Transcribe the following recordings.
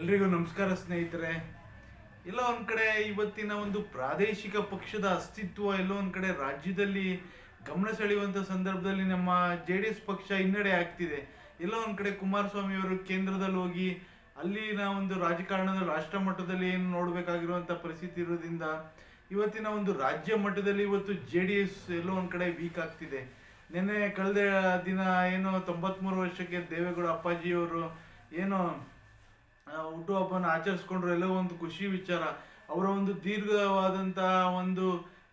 ಎಲ್ರಿಗೂ ನಮಸ್ಕಾರ ಸ್ನೇಹಿತರೆ. ಎಲ್ಲ ಒಂದು ಕಡೆ ಇವತ್ತಿನ ಒಂದು ಪ್ರಾದೇಶಿಕ ಪಕ್ಷದ ಅಸ್ತಿತ್ವ, ಎಲ್ಲೋ ಒಂದು ಕಡೆ ರಾಜ್ಯದಲ್ಲಿ ಗಮನ ಸೆಳೆಯುವಂತ ಸಂದರ್ಭದಲ್ಲಿ ನಮ್ಮ ಜೆ ಡಿ ಎಸ್ ಪಕ್ಷ ಹಿನ್ನಡೆ ಆಗ್ತಿದೆ. ಎಲ್ಲೋ ಒಂದು ಕಡೆ ಕುಮಾರಸ್ವಾಮಿ ಅವರು ಕೇಂದ್ರದಲ್ಲಿ ಹೋಗಿ ಅಲ್ಲಿನ ಒಂದು ರಾಜಕಾರಣದ ರಾಷ್ಟ್ರ ಮಟ್ಟದಲ್ಲಿ ಏನು ನೋಡಬೇಕಾಗಿರುವಂಥ ಪರಿಸ್ಥಿತಿ ಇರೋದ್ರಿಂದ ಇವತ್ತಿನ ಒಂದು ರಾಜ್ಯ ಮಟ್ಟದಲ್ಲಿ ಇವತ್ತು ಜೆ ಡಿ ಎಸ್ ಎಲ್ಲೋ ಒಂದು ಕಡೆ ವೀಕ್ ಆಗ್ತಿದೆ. ನಿನ್ನೆ ಕಳೆದ ದಿನ ಏನು ತೊಂಬತ್ಮೂರು ವರ್ಷಕ್ಕೆ ದೇವೇಗೌಡ ಅಪ್ಪಾಜಿಯವರು ಏನು ಹುಟ್ಟುಹಬ್ಬನ ಆಚರಿಸ್ಕೊಂಡ್ರು ಎಲ್ಲೋ ಒಂದು ಖುಷಿ ವಿಚಾರ. ಅವರ ಒಂದು ದೀರ್ಘವಾದಂತಹ ಒಂದು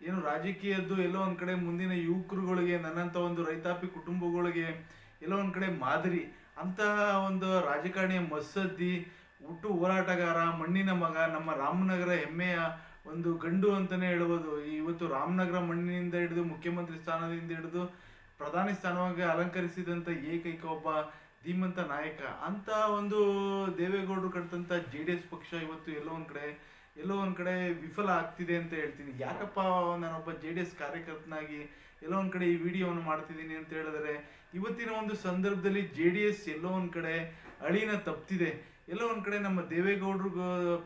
ಏನು ರಾಜಕೀಯದ್ದು ಎಲ್ಲೋ ಒಂದು ಕಡೆ ಮುಂದಿನ ಯುವಕರುಗಳಿಗೆ, ನನ್ನಂತ ಒಂದು ರೈತಾಪಿ ಕುಟುಂಬಗಳಿಗೆ ಎಲ್ಲೋ ಒಂದು ಕಡೆ ಮಾದರಿ. ಅಂತಹ ಒಂದು ರಾಜಕಾರಣಿಯ ಮಸದ್ದಿ, ಹುಟ್ಟು ಹೋರಾಟಗಾರ, ಮಣ್ಣಿನ ಮಗ, ನಮ್ಮ ರಾಮನಗರ ಹೆಮ್ಮೆಯ ಒಂದು ಗಂಡು ಅಂತಲೇ ಹೇಳ್ಬೋದು. ಇವತ್ತು ರಾಮನಗರ ಮಣ್ಣಿನಿಂದ ಹಿಡಿದು ಮುಖ್ಯಮಂತ್ರಿ ಸ್ಥಾನದಿಂದ ಹಿಡಿದು ಪ್ರಧಾನಿ ಸ್ಥಾನವಾಗಿ ಅಲಂಕರಿಸಿದಂತ ಏಕೈಕ ಒಬ್ಬ ಧೀಮಂತ ನಾಯಕ ಅಂತ ಒಂದು ದೇವೇಗೌಡರು ಕಟ್ಟಂತ ಜೆ ಡಿ ಎಸ್ ಪಕ್ಷ ಇವತ್ತು ಎಲ್ಲೋ ಒಂದ್ ಕಡೆ, ಎಲ್ಲೋ ಒಂದ್ ಕಡೆ ವಿಫಲ ಆಗ್ತಿದೆ ಅಂತ ಹೇಳ್ತೀನಿ. ಯಾಕಪ್ಪ ನಾನೊಬ್ಬ ಜೆ ಡಿ ಎಸ್ ಕಾರ್ಯಕರ್ತನಾಗಿ ಎಲ್ಲೋ ಒಂದ್ ಕಡೆ ಈ ವಿಡಿಯೋವನ್ನು ಮಾಡ್ತಿದ್ದೀನಿ ಅಂತ ಹೇಳಿದ್ರೆ, ಇವತ್ತಿನ ಒಂದು ಸಂದರ್ಭದಲ್ಲಿ ಜೆ ಡಿ ಎಸ್ ಎಲ್ಲೋ ಒಂದ್ ಕಡೆ ಅಳಿನ ತಪ್ತಿದೆ. ಎಲ್ಲೋ ಒಂದ್ ಕಡೆ ನಮ್ಮ ದೇವೇಗೌಡರು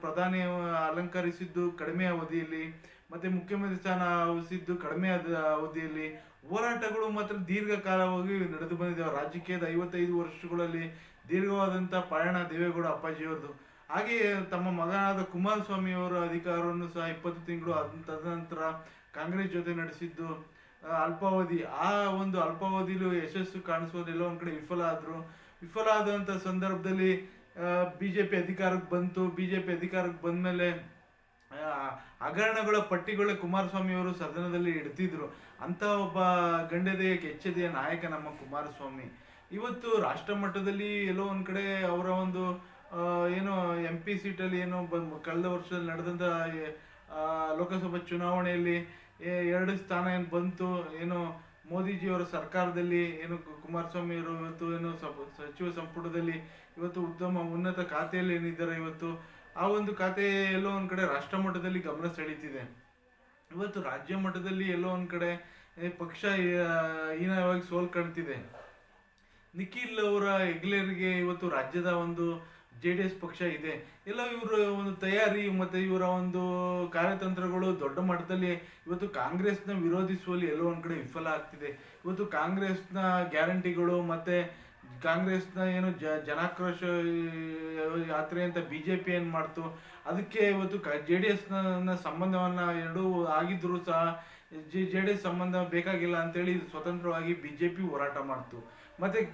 ಪ್ರಧಾನಿ ಅಲಂಕರಿಸಿದ್ದು ಕಡಿಮೆ ಅವಧಿಯಲ್ಲಿ, ಮತ್ತೆ ಮುಖ್ಯಮಂತ್ರಿ ಸ್ಥಾನ ವಹಿಸಿದ್ದು ಕಡಿಮೆ ಅವಧಿಯಲ್ಲಿ ಹೋರಾಟಗಳು ಮಾತ್ರ ದೀರ್ಘಕಾಲವಾಗಿ ನಡೆದು ಬಂದಿದ್ದಾವೆ. ರಾಜಕೀಯದ ಐವತ್ತೈದು ವರ್ಷಗಳಲ್ಲಿ ದೀರ್ಘವಾದಂಥ ಪಯಣ ದೇವೇಗೌಡ ಅಪ್ಪಾಜಿಯವ್ರದ್ದು ಹಾಗೆಯೇ ತಮ್ಮ ಮಗನಾದ ಕುಮಾರಸ್ವಾಮಿ ಅವರ ಅಧಿಕಾರವನ್ನು ಸಹ ಇಪ್ಪತ್ತು ತಿಂಗಳು ತದನಂತರ ಕಾಂಗ್ರೆಸ್ ಜೊತೆ ನಡೆಸಿದ್ದು ಅಲ್ಪಾವಧಿ, ಆ ಒಂದು ಅಲ್ಪಾವಧಿಲೂ ಯಶಸ್ಸು ಕಾಣಿಸೋದೆಲ್ಲ ಒಂದು ಕಡೆ ವಿಫಲ ಆದ್ರು. ವಿಫಲ ಆದಂತ ಸಂದರ್ಭದಲ್ಲಿ ಬಿಜೆಪಿ ಅಧಿಕಾರಕ್ಕೆ ಬಂತು. ಬಿಜೆಪಿ ಅಧಿಕಾರಕ್ಕೆ ಬಂದಮೇಲೆ ಹಗರಣಗಳ ಪಟ್ಟಿಗಳ ಕುಮಾರಸ್ವಾಮಿ ಅವರು ಸದನದಲ್ಲಿ ಇಡ್ತಿದ್ರು. ಅಂತ ಒಬ್ಬ ಗಂಡದೆಯ ಕೆಚ್ಚದೆಯ ನಾಯಕ ನಮ್ಮ ಕುಮಾರಸ್ವಾಮಿ. ಇವತ್ತು ರಾಷ್ಟ್ರ ಮಟ್ಟದಲ್ಲಿ ಎಲ್ಲೋ ಒಂದು ಕಡೆ ಅವರ ಒಂದು ಏನು ಎಂ ಪಿ ಸೀಟಲ್ಲಿ ಏನೋ ಕಳೆದ ವರ್ಷದಲ್ಲಿ ನಡೆದಂತ ಲೋಕಸಭಾ ಚುನಾವಣೆಯಲ್ಲಿ ಎರಡು ಸ್ಥಾನ ಏನು ಬಂತು, ಏನು ಮೋದಿಜಿಯವರ ಸರ್ಕಾರದಲ್ಲಿ, ಏನು ಕುಮಾರಸ್ವಾಮಿ ಅವರು ಇವತ್ತು ಏನು ಸಚಿವ ಸಂಪುಟದಲ್ಲಿ, ಇವತ್ತು ಉತ್ತಮ ಉನ್ನತ ಖಾತೆಯಲ್ಲಿ ಏನಿದ್ದಾರೆ ಇವತ್ತು ಆ ಒಂದು ಖಾತೆ ಎಲ್ಲೋ ಒಂದು ಕಡೆ ರಾಷ್ಟ್ರ ಮಟ್ಟದಲ್ಲಿ ಗಮನ ಸೆಳೀತಿದೆ. ಇವತ್ತು ರಾಜ್ಯ ಮಟ್ಟದಲ್ಲಿ ಎಲ್ಲೋ ಒಂದು ಕಡೆ ಪಕ್ಷ ಹೀನವಾಗಿ ಸೋಲ್ ಕಾಣ್ತಿದೆ. ನಿಖಿಲ್ ಅವರ ಹೆಗ್ಲೇರಿಗೆ ಇವತ್ತು ರಾಜ್ಯದ ಒಂದು ಜೆ ಡಿ ಎಸ್ ಪಕ್ಷ ಇದೆ. ಎಲ್ಲ ಇವರ ಒಂದು ತಯಾರಿ ಮತ್ತೆ ಇವರ ಒಂದು ಕಾರ್ಯತಂತ್ರಗಳು ದೊಡ್ಡ ಮಟ್ಟದಲ್ಲಿ ಇವತ್ತು ಕಾಂಗ್ರೆಸ್ನ ವಿರೋಧಿಸುವಲ್ಲಿ ಎಲ್ಲೋ ಒಂದು ಕಡೆ ವಿಫಲ ಆಗ್ತಿದೆ. ಇವತ್ತು ಕಾಂಗ್ರೆಸ್ನ ಗ್ಯಾರಂಟಿಗಳು ಮತ್ತೆ ಕಾಂಗ್ರೆಸ್ನ ಏನು ಜ, ಜನಾಕ್ರೋಶ ಯಾತ್ರೆ ಅಂತ ಬಿ ಜೆ ಪಿ ಏನು ಮಾಡ್ತು, ಅದಕ್ಕೆ ಇವತ್ತು ಜೆ ಡಿ ಎಸ್ನ ಸಂಬಂಧವನ್ನ ಎರಡೂ ಆಗಿದ್ರು ಸಹ, ಜೆ ಡಿ ಎಸ್ ಸಂಬಂಧ ಬೇಕಾಗಿಲ್ಲ ಅಂತೇಳಿ ಸ್ವತಂತ್ರವಾಗಿ ಬಿ ಜೆ ಪಿ ಹೋರಾಟ ಮಾಡ್ತು. ಮತ್ತೆ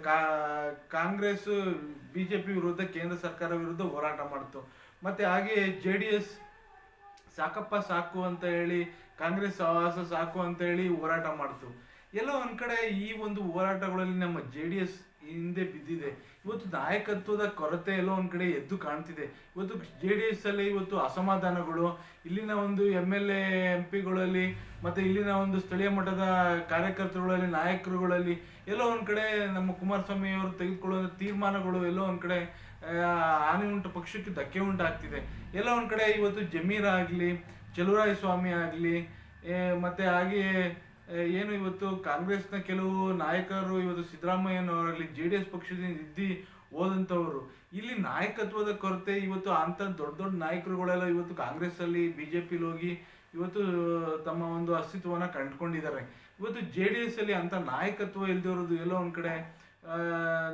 ಕಾ- ಕಾಂಗ್ರೆಸ್ ಬಿ ಜೆ ಪಿ ವಿರುದ್ಧ ಕೇಂದ್ರ ಸರ್ಕಾರ ವಿರುದ್ಧ ಹೋರಾಟ ಮಾಡ್ತು. ಮತ್ತೆ ಹಾಗೆ ಜೆ ಡಿ ಎಸ್ ಸಾಕಪ್ಪ ಸಾಕು ಅಂತ ಹೇಳಿ, ಕಾಂಗ್ರೆಸ್ ಸಹವಾಸ ಸಾಕು ಅಂತ ಹೇಳಿ ಹೋರಾಟ ಮಾಡ್ತು. ಎಲ್ಲ ಒಂದು ಕಡೆ ಈ ಒಂದು ಹೋರಾಟಗಳಲ್ಲಿ ನಮ್ಮ ಜೆ ಡಿ ಎಸ್ ಹಿಂದೆ ಬಿದ್ದಿದೆ. ಇವತ್ತು ನಾಯಕತ್ವದ ಕೊರತೆ ಎಲ್ಲ ಒಂದು ಕಡೆ ಎದ್ದು ಕಾಣ್ತಿದೆ. ಇವತ್ತು ಜೆ ಡಿ ಎಸ್ ಅಲ್ಲಿ ಇವತ್ತು ಅಸಮಾಧಾನಗಳು, ಇಲ್ಲಿನ ಒಂದು ಎಂ ಎಲ್ ಎ ಎಂ ಪಿಗಳಲ್ಲಿ ಮತ್ತೆ ಇಲ್ಲಿನ ಒಂದು ಸ್ಥಳೀಯ ಮಟ್ಟದ ಕಾರ್ಯಕರ್ತರುಗಳಲ್ಲಿ, ನಾಯಕರುಗಳಲ್ಲಿ ಎಲ್ಲೋ ಒಂದು ಕಡೆ ನಮ್ಮ ಕುಮಾರಸ್ವಾಮಿ ಅವರು ತೆಗೆದುಕೊಳ್ಳುವ ತೀರ್ಮಾನಗಳು ಎಲ್ಲೋ ಒಂದು ಕಡೆ ಹಾನಿ ಉಂಟು, ಪಕ್ಷಕ್ಕೆ ಧಕ್ಕೆ ಉಂಟಾಗ್ತಿದೆ. ಎಲ್ಲ ಒಂದು ಕಡೆ ಇವತ್ತು ಜಮೀರ್ ಆಗಲಿ ಚಲುವರಾಯ ಸ್ವಾಮಿ ಆಗಲಿ ಮತ್ತು ಹಾಗೆಯೇ ಏನು ಇವತ್ತು ಕಾಂಗ್ರೆಸ್ನ ಕೆಲವು ನಾಯಕರು, ಇವತ್ತು ಸಿದ್ದರಾಮಯ್ಯನವರಲ್ಲಿ ಜೆ ಡಿ ಎಸ್ ಪಕ್ಷದಿಂದ ಇದ್ದಿ ಹೋದಂಥವರು. ಇಲ್ಲಿ ನಾಯಕತ್ವದ ಕೊರತೆ ಇವತ್ತು ಅಂತ ದೊಡ್ಡ ದೊಡ್ಡ ನಾಯಕರುಗಳೆಲ್ಲ ಇವತ್ತು ಕಾಂಗ್ರೆಸ್ ಅಲ್ಲಿ ಪಿಲಿ ಹೋಗಿ ಇವತ್ತು ತಮ್ಮ ಒಂದು ಅಸ್ತಿತ್ವವನ್ನ ಕಂಡುಕೊಂಡಿದ್ದಾರೆ. ಇವತ್ತು ಜೆ ಡಿ ಎಸ್ ಅಲ್ಲಿ ಅಂತ ನಾಯಕತ್ವ ಇಲ್ದಿರೋದು ಎಲ್ಲೋ ಒಂದು ಕಡೆ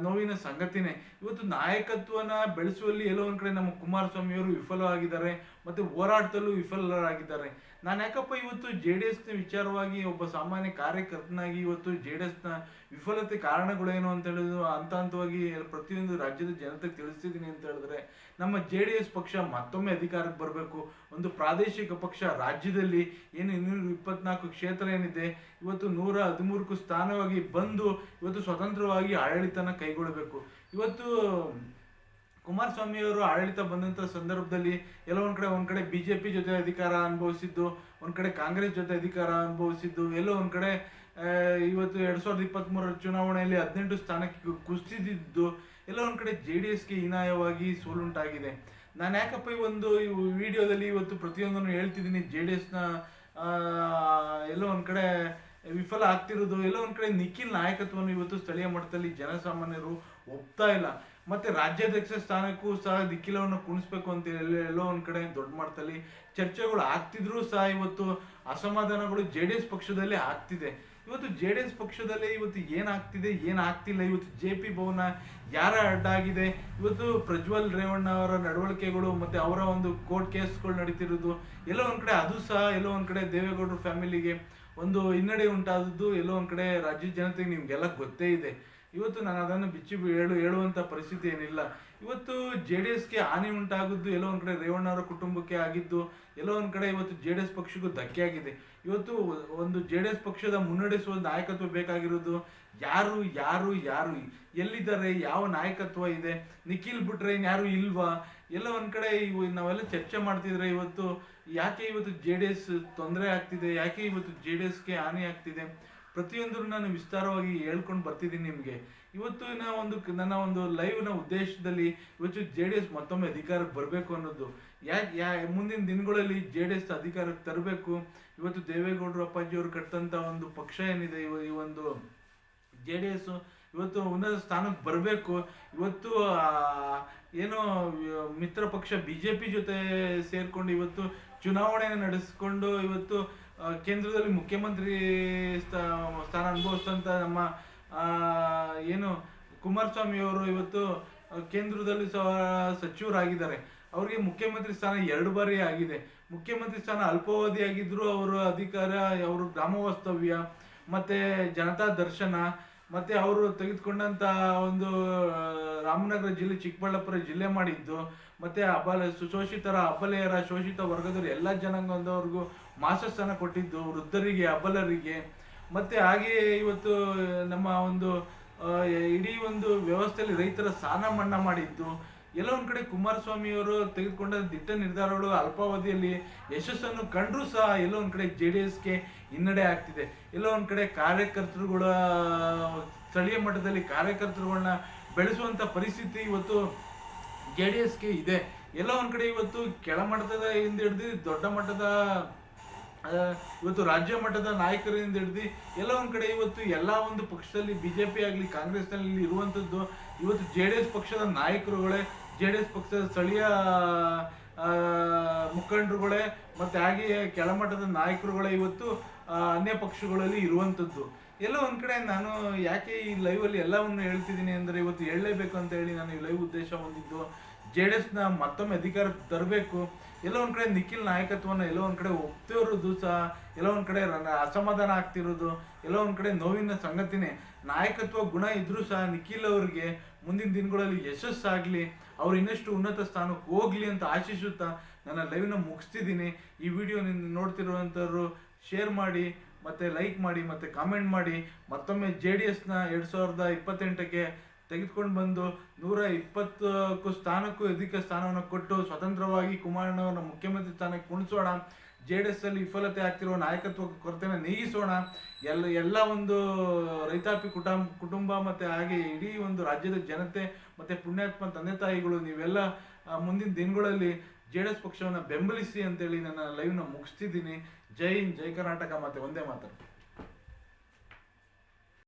ನೋವಿನ ಸಂಗತಿನೇ. ಇವತ್ತು ನಾಯಕತ್ವನ ಬೆಳೆಸುವಲ್ಲಿ ಎಲ್ಲೋ ಒಂದು ಕಡೆ ನಮ್ಮ ಕುಮಾರಸ್ವಾಮಿಯವರು ವಿಫಲವಾಗಿದ್ದಾರೆ, ಮತ್ತೆ ಹೋರಾಟದಲ್ಲೂ ವಿಫಲರಾಗಿದ್ದಾರೆ. ನಾನು ಯಾಕಪ್ಪ ಇವತ್ತು ಜೆ ಡಿ ಎಸ್ನ ವಿಚಾರವಾಗಿ ಒಬ್ಬ ಸಾಮಾನ್ಯ ಕಾರ್ಯಕರ್ತನಾಗಿ ಇವತ್ತು ಜೆ ಡಿ ಎಸ್ನ ವಿಫಲತೆ ಕಾರಣಗಳೇನು ಅಂತ ಹೇಳಿದ್ರು, ಹಂತ ಹಂತವಾಗಿ ಪ್ರತಿಯೊಂದು ರಾಜ್ಯದ ಜನತೆಗೆ ತಿಳಿಸ್ತಿದ್ದೀನಿ ಅಂತ ಹೇಳಿದ್ರೆ ನಮ್ಮ ಜೆ ಎಸ್ ಪಕ್ಷ ಮತ್ತೊಮ್ಮೆ ಅಧಿಕಾರಕ್ಕೆ ಬರಬೇಕು. ಒಂದು ಪ್ರಾದೇಶಿಕ ಪಕ್ಷ ರಾಜ್ಯದಲ್ಲಿ ಏನು ಇನ್ನೂರ ಇಪ್ಪತ್ನಾಲ್ಕು ಕ್ಷೇತ್ರ ಏನಿದೆ, ಇವತ್ತು ನೂರ ಹದಿಮೂರಕ್ಕೂ ಸ್ಥಾನವಾಗಿ ಬಂದು ಇವತ್ತು ಸ್ವತಂತ್ರವಾಗಿ ಆಡಳಿತನ ಕೈಗೊಳ್ಳಬೇಕು. ಇವತ್ತು ಕುಮಾರಸ್ವಾಮಿಯವರು ಆಡಳಿತ ಬಂದಂಥ ಸಂದರ್ಭದಲ್ಲಿ ಎಲ್ಲೋ ಒಂದು ಕಡೆ ಒಂದು ಕಡೆ ಬಿ ಜೆ ಪಿ ಜೊತೆ ಅಧಿಕಾರ ಅನುಭವಿಸಿದ್ದು, ಒಂದು ಕಡೆ ಕಾಂಗ್ರೆಸ್ ಜೊತೆ ಅಧಿಕಾರ ಅನುಭವಿಸಿದ್ದು, ಎಲ್ಲೋ ಒಂದು ಕಡೆ ಇವತ್ತು ಎರಡು ಸಾವಿರದ ಇಪ್ಪತ್ತ್ ಮೂರರ ಚುನಾವಣೆಯಲ್ಲಿ ಹದಿನೆಂಟು ಸ್ಥಾನಕ್ಕೆ ಕುಸಿದಿದ್ದು ಎಲ್ಲೋ ಒಂದ್ ಕಡೆ ಜೆ ಡಿ ಎಸ್ಗೆ ಹೀನಾಯವಾಗಿ ಸೋಲುಂಟಾಗಿದೆ. ನಾನು ಯಾಕಪ್ಪ ಈ ಒಂದು ವಿಡಿಯೋದಲ್ಲಿ ಇವತ್ತು ಪ್ರತಿಯೊಂದನ್ನು ಹೇಳ್ತಿದ್ದೀನಿ ಜೆ ಡಿ ಎಸ್ನ ಎಲ್ಲೋ ಒಂದು ಕಡೆ ವಿಫಲ ಆಗ್ತಿರೋದು, ಎಲ್ಲೋ ಒಂದು ಕಡೆ ನಿಖಿಲ್ ನಾಯಕತ್ವವನ್ನು ಇವತ್ತು ಸ್ಥಳೀಯ ಮಟ್ಟದಲ್ಲಿ ಜನಸಾಮಾನ್ಯರು ಒಪ್ತಾ ಇಲ್ಲ. ಮತ್ತೆ ರಾಜ್ಯಾಧ್ಯಕ್ಷ ಸ್ಥಾನಕ್ಕೂ ಸಹ ನಿಖಿಲವನ್ನು ಕುಣಿಸ್ಬೇಕು ಅಂತ ಎಲ್ಲೋ ಒಂದು ಕಡೆ ದೊಡ್ಡ ಮಟ್ಟದಲ್ಲಿ ಚರ್ಚೆಗಳು ಆಗ್ತಿದ್ರು ಸಹ ಇವತ್ತು ಅಸಮಾಧಾನಗಳು ಜೆ ಡಿ ಎಸ್ ಪಕ್ಷದಲ್ಲಿ ಆಗ್ತಿದೆ. ಇವತ್ತು ಜೆ ಡಿ ಎಸ್ ಪಕ್ಷದಲ್ಲಿ ಇವತ್ತು ಏನಾಗ್ತಿದೆ, ಏನಾಗ್ತಿಲ್ಲ? ಇವತ್ತು ಜೆ ಪಿ ಭವನ ಯಾರ ಅಡ್ಡಾಗಿದೆ? ಇವತ್ತು ಪ್ರಜ್ವಲ್ ರೇವಣ್ಣ ಅವರ ನಡವಳಿಕೆಗಳು ಮತ್ತೆ ಅವರ ಒಂದು ಕೋರ್ಟ್ ಕೇಸ್ಗಳು ನಡೀತಿರೋದು, ಎಲ್ಲೋ ಒಂದು ಕಡೆ ಅದು ಸಹ, ಎಲ್ಲೋ ಒಂದು ಕಡೆ ದೇವೇಗೌಡರ ಫ್ಯಾಮಿಲಿಗೆ ಒಂದು ಹಿನ್ನಡೆ ಉಂಟಾದದ್ದು, ಎಲ್ಲೋ ಒಂದು ಕಡೆ ರಾಜ್ಯ ಜನತೆಗೆ ನಿಮ್ಗೆಲ್ಲ ಗೊತ್ತೇ ಇದೆ. ಇವತ್ತು ನಾನು ಅದನ್ನು ಬಿಚ್ಚಿ ಹೇಳು ಹೇಳುವಂತ ಪರಿಸ್ಥಿತಿ ಏನಿಲ್ಲ. ಇವತ್ತು ಜೆ ಡಿ ಎಸ್ಗೆ ಹಾನಿ ಉಂಟಾಗಿದ್ದು, ಎಲ್ಲೋ ಒಂದು ಕಡೆ ರೇವಣ್ಣ ಅವರ ಕುಟುಂಬಕ್ಕೆ ಆಗಿದ್ದು, ಎಲ್ಲೋ ಒಂದು ಕಡೆ ಇವತ್ತು ಜೆ ಡಿ ಎಸ್ ಪಕ್ಷಕ್ಕೂ ಧಕ್ಕೆ ಆಗಿದೆ. ಇವತ್ತು ಒಂದು ಜೆ ಡಿ ಎಸ್ ಪಕ್ಷದ ಮುನ್ನಡೆಸುವ ನಾಯಕತ್ವ ಬೇಕಾಗಿರೋದು ಯಾರು ಯಾರು ಯಾರು? ಎಲ್ಲಿದ್ದಾರೆ? ಯಾವ ನಾಯಕತ್ವ ಇದೆ? ನಿಖಿಲ್ ಬಿಟ್ರೆ ಯಾರು ಇಲ್ವಾ? ಎಲ್ಲ ಒಂದು ಕಡೆ ಇವು ನಾವೆಲ್ಲ ಚರ್ಚೆ ಮಾಡ್ತಿದ್ರೆ ಇವತ್ತು ಯಾಕೆ ಇವತ್ತು ಜೆ ಡಿ ಎಸ್ ತೊಂದರೆ ಆಗ್ತಿದೆ? ಯಾಕೆ ಇವತ್ತು ಜೆ ಡಿ ಎಸ್ಗೆ ಹಾನಿ ಆಗ್ತಿದೆ? ಪ್ರತಿಯೊಂದನ್ನು ನಾನು ವಿಸ್ತಾರವಾಗಿ ಹೇಳ್ಕೊಂಡು ಬರ್ತಿದ್ದೀನಿ ನಿಮಗೆ. ಇವತ್ತಿನ ಒಂದು ನನ್ನ ಒಂದು ಲೈವ್ನ ಉದ್ದೇಶದಲ್ಲಿ ಇವತ್ತು ಜೆ ಡಿ ಎಸ್ ಮತ್ತೊಮ್ಮೆ ಅಧಿಕಾರಕ್ಕೆ ಬರಬೇಕು ಅನ್ನೋದು. ಯಾಕೆ ಯಾ, ಮುಂದಿನ ದಿನಗಳಲ್ಲಿ ಜೆ ಡಿ ಎಸ್ ಅಧಿಕಾರಕ್ಕೆ ತರಬೇಕು. ಇವತ್ತು ದೇವೇಗೌಡರು ಅಪ್ಪಾಜಿಯವರು ಕಟ್ಟಂತ ಒಂದು ಪಕ್ಷ ಏನಿದೆ, ಇವ- ಈ ಒಂದು ಜೆ ಡಿ ಎಸ್ ಇವತ್ತು ಉನ್ನತ ಸ್ಥಾನಕ್ಕೆ ಬರಬೇಕು. ಇವತ್ತು ಏನು ಮಿತ್ರ ಪಕ್ಷ ಬಿ ಜೆ ಪಿ ಜೊತೆ ಸೇರಿಕೊಂಡು ಇವತ್ತು ಚುನಾವಣೆಯನ್ನು ನಡೆಸ್ಕೊಂಡು ಇವತ್ತು ಕೇಂದ್ರದಲ್ಲಿ ಮುಖ್ಯಮಂತ್ರಿ ಸ್ಥಾ- ಸ್ಥಾನ ಅನುಭವಿಸ್ತಂತ ನಮ್ಮ ಏನು ಕುಮಾರಸ್ವಾಮಿ ಅವರು ಇವತ್ತು ಕೇಂದ್ರದಲ್ಲಿ ಸಹ ಸಚಿವರಾಗಿದ್ದಾರೆ. ಅವರಿಗೆ ಮುಖ್ಯಮಂತ್ರಿ ಸ್ಥಾನ ಎರಡು ಬಾರಿ ಆಗಿದೆ. ಮುಖ್ಯಮಂತ್ರಿ ಸ್ಥಾನ ಅಲ್ಪಾವಧಿ ಆಗಿದ್ರು ಅವರು ಅಧಿಕಾರ, ಅವರು ಗ್ರಾಮ ವಾಸ್ತವ್ಯ, ಮತ್ತೆ ಜನತಾ ದರ್ಶನ, ಮತ್ತೆ ಅವರು ತೆಗೆದುಕೊಂಡಂಥ ಒಂದು ರಾಮನಗರ ಜಿಲ್ಲೆ ಚಿಕ್ಕಬಳ್ಳಾಪುರ ಜಿಲ್ಲೆ ಮಾಡಿದ್ದು, ಮತ್ತೆ ಅಬಲ ಸುಶೋಷಿತರ ಅಬಲೆಯರ ಶೋಷಿತ ವರ್ಗದವರು ಎಲ್ಲ ಜನಾಂಗದವ್ರಿಗೂ ಮಾಸಸ್ಥಾನ ಕೊಟ್ಟಿದ್ದು, ವೃದ್ಧರಿಗೆ ಅಬಲರಿಗೆ ಮತ್ತೆ ಹಾಗೆಯೇ ಇವತ್ತು ನಮ್ಮ ಒಂದು ಇಡೀ ಒಂದು ವ್ಯವಸ್ಥೆಯಲ್ಲಿ ರೈತರ ಸ್ಥಾನ ಮನ್ನಾ ಮಾಡಿದ್ದು. ಎಲ್ಲ ಒಂದ್ ಕಡೆ ಕುಮಾರಸ್ವಾಮಿ ಅವರು ತೆಗೆದುಕೊಂಡ ದಿಟ್ಟ ನಿರ್ಧಾರಗಳು ಅಲ್ಪಾವಧಿಯಲ್ಲಿ ಯಶಸ್ಸನ್ನು ಕಂಡರೂ ಸಹ ಎಲ್ಲೋ ಒಂದ್ ಕಡೆ ಜೆ ಡಿ ಎಸ್ಗೆ ಹಿನ್ನಡೆ ಆಗ್ತಿದೆ. ಎಲ್ಲೋ ಒಂದ್ ಕಡೆ ಕಾರ್ಯಕರ್ತರುಗಳ ಸ್ಥಳೀಯ ಮಟ್ಟದಲ್ಲಿ ಕಾರ್ಯಕರ್ತರುಗಳನ್ನ ಬೆಳೆಸುವಂತ ಪರಿಸ್ಥಿತಿ ಇವತ್ತು ಜೆ ಡಿ ಎಸ್ಗೆ ಇದೆ. ಎಲ್ಲ ಒಂದು ಕಡೆ ಇವತ್ತು ಕೆಳಮಟ್ಟದ ಇಂದ ಹಿಡ್ದು, ದೊಡ್ಡ ಮಟ್ಟದ ಇವತ್ತು ರಾಜ್ಯ ಮಟ್ಟದ ನಾಯಕರಿಂದ ಹಿಡ್ದು, ಎಲ್ಲ ಒಂದು ಕಡೆ ಇವತ್ತು ಎಲ್ಲ ಒಂದು ಪಕ್ಷದಲ್ಲಿ ಬಿಜೆಪಿ ಆಗಲಿ, ಕಾಂಗ್ರೆಸ್ನಲ್ಲಿ ಇರುವಂಥದ್ದು ಇವತ್ತು ಜೆ ಡಿ ಎಸ್ ಪಕ್ಷದ ನಾಯಕರುಗಳೇ, ಜೆ ಡಿ ಎಸ್ ಪಕ್ಷದ ಸ್ಥಳೀಯ ಮುಖಂಡರುಗಳೇ, ಮತ್ತೆ ಹಾಗೆಯೇ ಕೆಳಮಟ್ಟದ ನಾಯಕರುಗಳೇ ಇವತ್ತು ಅನ್ಯ ಪಕ್ಷಗಳಲ್ಲಿ ಇರುವಂಥದ್ದು ಎಲ್ಲ ಒಂದ್ ಕಡೆ ನಾನು ಯಾಕೆ ಈ ಲೈವ್ ಅಲ್ಲಿ ಎಲ್ಲವನ್ನು ಹೇಳ್ತಿದ್ದೀನಿ ಅಂದ್ರೆ ಇವತ್ತು ಹೇಳಲೇಬೇಕು ಅಂತ ಹೇಳಿ ನಾನು ಈ ಲೈವ್ ಉದ್ದೇಶ ಹೊಂದಿದ್ದು. ಜೆ ಡಿ ಎಸ್ನ ಮತ್ತೊಮ್ಮೆ ಅಧಿಕಾರ ತರಬೇಕು. ಎಲ್ಲೋ ಒಂದ್ ಕಡೆ ನಿಖಿಲ್ ನಾಯಕತ್ವವನ್ನು ಎಲ್ಲೋ ಒಂದ್ ಕಡೆ ಒಪ್ತಿರೋದು ಸಹ. ಎಲ್ಲೋ ಒಂದ್ ಕಡೆ ಅಸಮಾಧಾನ ಆಗ್ತಿರೋದು. ಎಲ್ಲೋ ಒಂದ್ ಕಡೆ ನೋವಿನ ಸಂಗತಿನೇ. ನಾಯಕತ್ವ ಗುಣ ಇದ್ರೂ ಸಹ ನಿಖಿಲ್ ಅವ್ರಿಗೆ ಮುಂದಿನ ದಿನಗಳಲ್ಲಿ ಯಶಸ್ಸಾಗ್ಲಿ ಅವ್ರು ಇನ್ನಷ್ಟು ಉನ್ನತ ಸ್ಥಾನಕ್ಕೆ ಹೋಗ್ಲಿ ಅಂತ ಆಶಿಸುತ್ತಾ ನನ್ನ ಲೈವ್ನ ಮುಗಿಸ್ತಿದ್ದೀನಿ. ಈ ವಿಡಿಯೋ ನೋಡ್ತಿರುವಂಥವ್ರು ಶೇರ್ ಮಾಡಿ. ಮತ್ತೆ ಲೈಕ್ ಮಾಡಿ, ಮತ್ತೆ ಕಾಮೆಂಟ್ ಮಾಡಿ, ಮತ್ತೊಮ್ಮೆ ಜೆ ಡಿ ಎಸ್ನ ಎರಡು ಸಾವಿರದ ಇಪ್ಪತ್ತೆಂಟಕ್ಕೆ ತೆಗೆದುಕೊಂಡು ಬಂದು ನೂರ ಇಪ್ಪತ್ತಕ್ಕೂ ಸ್ಥಾನಕ್ಕೂ ಅಧಿಕ ಸ್ಥಾನವನ್ನು ಕೊಟ್ಟು ಸ್ವತಂತ್ರವಾಗಿ ಕುಮಾರಣ್ಣವರನ್ನ ಮುಖ್ಯಮಂತ್ರಿ ಸ್ಥಾನಕ್ಕೆ ಕುಣಿಸೋಣ. ಜೆ ಡಿ ಎಸ್ ಅಲ್ಲಿ ವಿಫಲತೆ ಆಗ್ತಿರುವ ನಾಯಕತ್ವ ಕೊರತೆನ ನೀಗಿಸೋಣ. ಎಲ್ಲ ಎಲ್ಲ ಒಂದು ರೈತಾಪಿ ಕುಟುಂಬ ಕುಟುಂಬ ಮತ್ತೆ ಹಾಗೆ ಇಡೀ ಒಂದು ರಾಜ್ಯದ ಜನತೆ ಮತ್ತೆ ಪುಣ್ಯಾತ್ಮ ತಂದೆ ತಾಯಿಗಳು ನೀವೆಲ್ಲ ಮುಂದಿನ ದಿನಗಳಲ್ಲಿ ಜೆ ಡಿ ಎಸ್ ಪಕ್ಷವನ್ನು ಬೆಂಬಲಿಸಿ ಅಂತೇಳಿ ನನ್ನ ಲೈವ್ನ ಮುಗಿಸ್ತಿದ್ದೀನಿ. ಜೈ ಹಿಂದ್ ಜೈ ಕರ್ನಾಟಕ ಮತ್ತೆ ಒಂದೇ ಮಾತು.